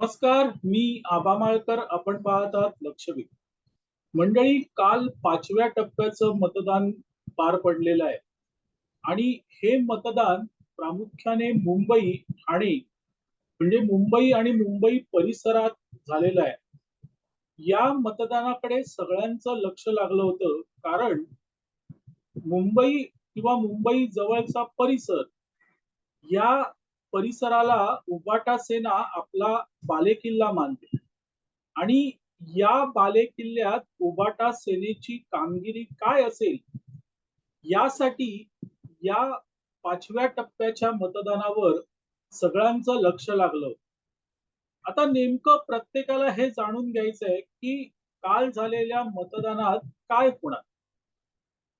नमस्कार मी आबा माळकर आपण पाहत आहात लक्षवेध मंडळी काल पाचव्या टप्प्याचं मतदान पार पडलेलं आहे. आणि हे मतदान प्रामुख्याने मुंबई ठाणे म्हणजे मुंबई आणि मुंबई परिसरात झालेलं आहे. या मतदानाकडे सगळ्यांचं लक्ष लागलं होतं कारण मुंबई किंवा मुंबई जवळचा परिसर या परिसराला उबाटा सेना आपला बालेकिल्ला मानते. आणि या बालेकिल्ल्यात उबाटा सेनेची कामगिरी काय असेल? यासाठी या पाचव्या टप्प्याच्या मतदानावर सगळ्यांचं लक्ष लागलं आता नेमकं प्रत्येकाला हे जाणून घ्यायचंय की काल झालेल्या मतदानात काय होणार?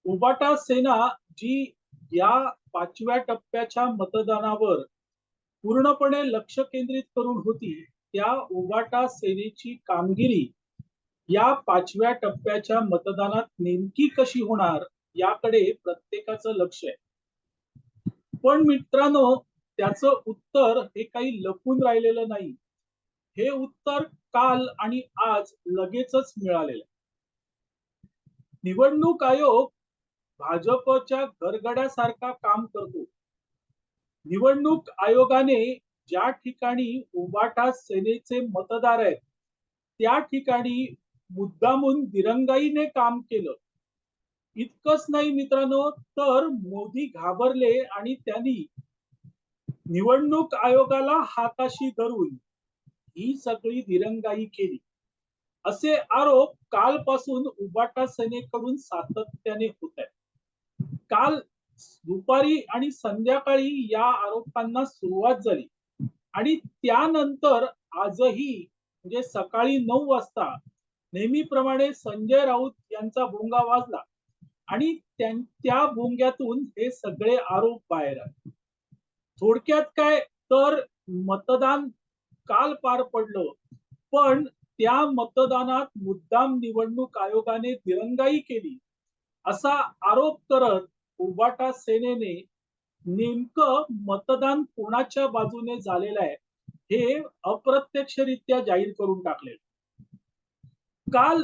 उबाटा सेना जी या पाचव्या टप्प्याच्या मतदानावर पूर्णपणे लक्ष केंद्रित करून होती त्या ओवाटा सेनेची कामगिरी या पाचव्या टप्प्याच्या मतदानात नेमकी कशी होणार याकडे प्रत्येकाचं लक्ष आहे. पण मित्रांनो त्याचं उत्तर हे काही लपून राहिलेलं नाही. हे उत्तर काल आणि आज लगेचच मिळालेलं निवडणूक आयोग भाजपच्या गरगड्यासारखा काम करतो. निवडणूक आयोगाने ज्या ठिकाणी उबाटा सेनेचे मतदार आहेत त्या ठिकाणी मुद्दामून दिरंगाईने काम केलं. इतकंच नाही मित्रांनो तर मोदी घाबरले आणि त्यांनी निवडणूक आयोगाला हाताशी धरून ही सगळी दिरंगाई केली. असे आरोप कालपासून उबाटा सेनेकडून सातत्याने होत आहेत. काल दुपारी आणि संध्याकाळी या आरोपांना सुरुवात झाली. आणि त्यानंतर आजही म्हणजे सकाळी नऊ वाजता नेहमीप्रमाणे संजय राऊत यांचा भोंगा वाजला. आणि त्या भोंग्यातून हे सगळे आरोप बाहेर आले. थोडक्यात काय? तर मतदान काल पार पडलं. पण त्या मतदानात मुद्दाम निवडणूक आयोगाने दिरंगाई केली. असा आरोप करत उबाटा सेनेने नेमकं मतदान कोणाच्या बाजूने झालेलं आहे हे अप्रत्यक्षरित्या जाहीर करून टाकले. काल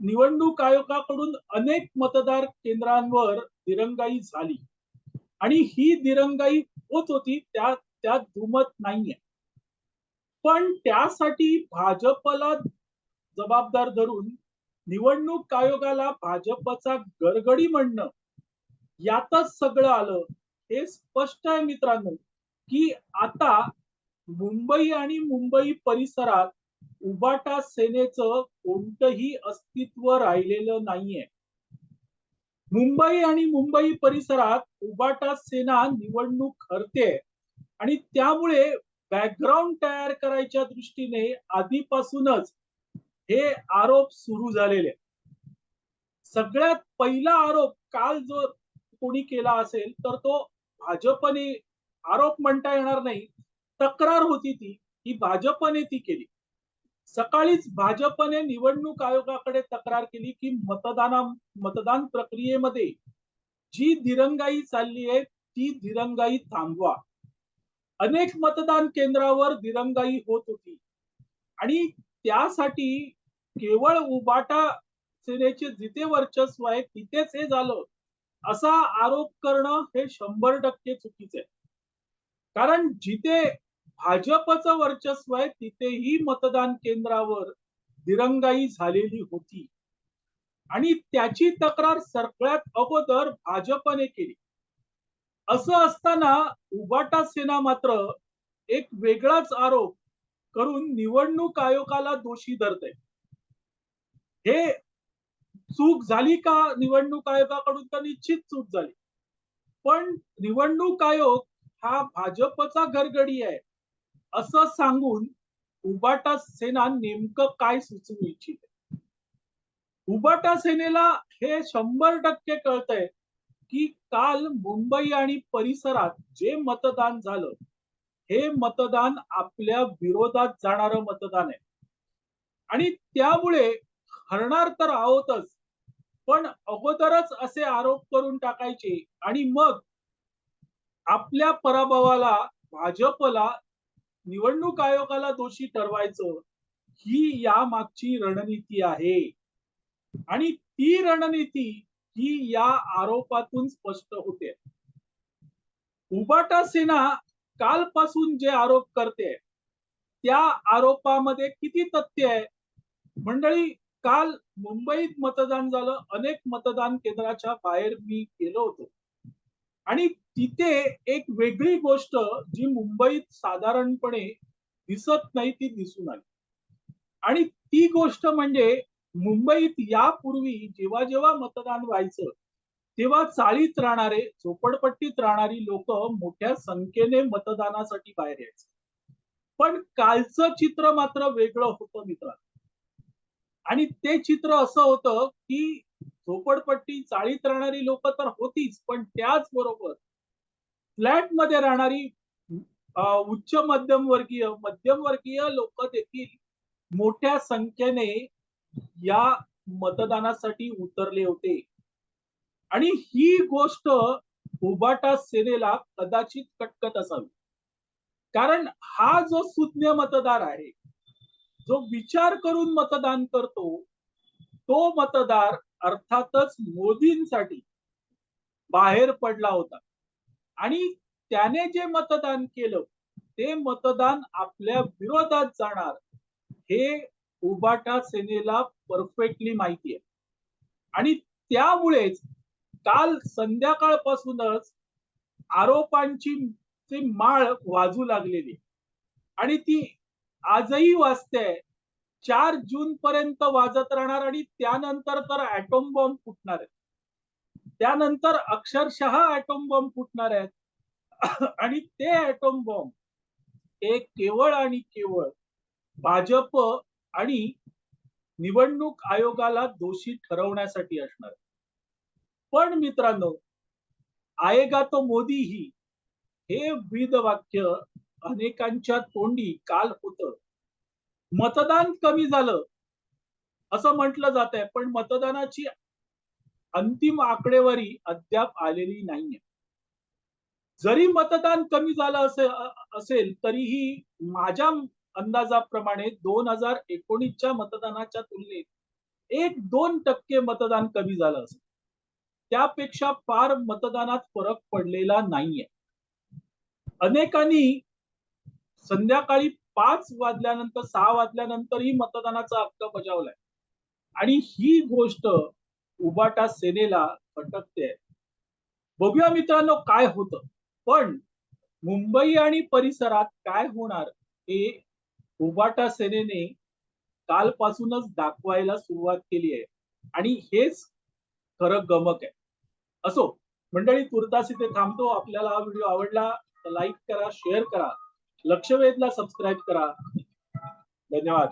निवडणूक आयोगाकडून अनेक मतदार केंद्रांवर दिरंगाई झाली. आणि ही दिरंगाई होत होती त्या त्यात दुमत नाहीये. पण त्यासाठी भाजपला जबाबदार धरून निवडणूक आयोगाला भाजपचा गरगडी म्हणणं यातच सगळं आलं. हे स्पष्ट आहे मित्रांनो की आता मुंबई आणि मुंबई परिसरात उबाटा सेनेचं कोणतंही अस्तित्व राहिलेलं नाहीये. मुंबई आणि मुंबई परिसरात उबाटा सेना निवडणूक हरते आणि त्यामुळे बॅकग्राऊंड तयार करायच्या दृष्टीने आधीपासूनच हे आरोप सुरू झालेले सगळ्यात पहिला आरोप काल जो कोणी केला असेल तर तो भाजपने आरोप म्हणता येणार नाही. तक्रार होती ती ही भाजपने ती केली. सकाळीच भाजपने निवडणूक आयोगाकडे तक्रार केली की मतदाना मतदान प्रक्रियेमध्ये जी दिरंगाई चालली आहे ती दिरंगाई थांबवा. अनेक मतदान केंद्रावर दिरंगाई होत होती. आणि त्यासाठी केवळ उबाटा सेनेचे जिथे वर्चस्व आहे तिथेच हे झालं. असा आरोप करणं हे शंभर टक्के चुकीचे आहे. कारण जिथे भाजपचं वर्चस्व आहे तिथेही मतदान केंद्रावर दिरंगाई झालेली होती. आणि त्याची तक्रार सगळ्यात अगोदर भाजपने केली. असं असताना उबाटा सेना मात्र एक वेगळाच आरोप करून निवडणूक आयोगाला दोषी धरते हे चूक झाली का निवडणूक आयोगाकडून? तर निश्चित चूक झाली. पण निवडणूक आयोग हा भाजपचा घरगडी आहे. असं सांगून उबाटा सेना नेमकं काय सुचवू इच्छिते? उबाटा सेनेला हे शंभर टक्के कळतंय की काल मुंबई आणि परिसरात जे मतदान झालं हे मतदान आपल्या विरोधात जाणारं मतदान आहे. आणि त्यामुळे हरणार तर आहोतच. पण अगोदरच असे आरोप करून टाकायचे आणि मग आपल्या पराभवाला भाजपला निवडणूक आयोगाला दोषी ठरवायचं ही या मागची रणनीती आहे. आणि ती रणनीती ही या आरोपातून स्पष्ट होते. उबाटा सेना कालपासून जे आरोप करते त्या आरोपामध्ये किती तथ्य आहे? मंडळी काल मुंबईत मतदान झालं. अनेक मतदान केंद्राच्या बाहेर मी गेलो होतो. आणि तिथे एक वेगळी गोष्ट जी मुंबईत साधारणपणे दिसत नाही ती दिसून आली. आणि ती गोष्ट म्हणजे मुंबईत यापूर्वी जेव्हा जेव्हा मतदान व्हायचं तेव्हा चाळीत राहणारे झोपडपट्टीत राहणारी लोक मोठ्या संख्येने मतदानासाठी बाहेर यायचे. पण कालचं चित्र मात्र वेगळं होतं मित्रांनो. आणि ते चित्र असं होतं की झोपडपट्टी चाळीत राहणारी लोक तर होतीच पण त्याचबरोबर फ्लॅटमध्ये राहणारी उच्च मध्यमवर्गीय मध्यमवर्गीय लोक देखील मोठ्या संख्येने या मतदानासाठी उतरले होते. आणि ही गोष्ट उबाटा सेनेला कदाचित कटकत असावी. कारण हा जो सुज्ञ मतदार आहे जो विचार करून मतदान करतो तो मतदार अर्थातच मोदींसाठी बाहेर पडला होता. आणि त्याने जे मतदान केलं ते मतदान आपल्या विरोधात जाणार हे उबाटा सेनेला परफेक्टली माहिती आहे. आणि त्यामुळेच काल संध्याकाळपासूनच आरोपांची ची माळ वाजू लागलेली आणि ती आजही वाजते. चार जून पर्यंत वाजत राहणार आणि त्यानंतर तर ऍटोम बॉम्ब फुटणार आहे त्यानंतर अक्षरशः ऍटोम बॉम्ब फुटणार आहेत. आणि ते ऍटोम बॉम्ब हे केवळ आणि केवळ भाजप आणि निवडणूक आयोगाला दोषी ठरवण्यासाठी असणार पण मित्रांनो आएगा तो मोदी ही हे ब्रीद वाक्य अनेकांच्या तोंडी काल होत. मतदान कमी झालं असं म्हटलं जात आहे. पण मतदानाची अंतिम आकडेवारी अद्याप आलेली नाहीये. जरी मतदान कमी झालं असे- असेल तरीही माझ्या अंदाजाप्रमाणे दोन हजार एकोणीसच्या मतदानाच्या तुलनेत एक दोन टक्के मतदान कमी झालं असेल. त्यापेक्षा फार मतदानात फरक पडलेला नाहीये. अनेकांनी संध्याकाळी पाच वाजल्यानंतर सहा वाजल्यानंतरही मतदानाचा हक्क बजावलाय. आणि ही गोष्ट उबाटा सेनेला खटकते. बघूया मित्रांनो काय होतं. पण मुंबई आणि परिसरात काय होणार हे उबाटा सेनेने कालपासूनच दाखवायला सुरुवात केली आहे. आणि हेच खरं गमक आहे. असो मंडळी तुर्तास इथे थांबतो. आपल्याला हा व्हिडिओ आवडला तर लाईक करा शेअर करा. लक्षवेधला सबस्क्राईब करा. धन्यवाद.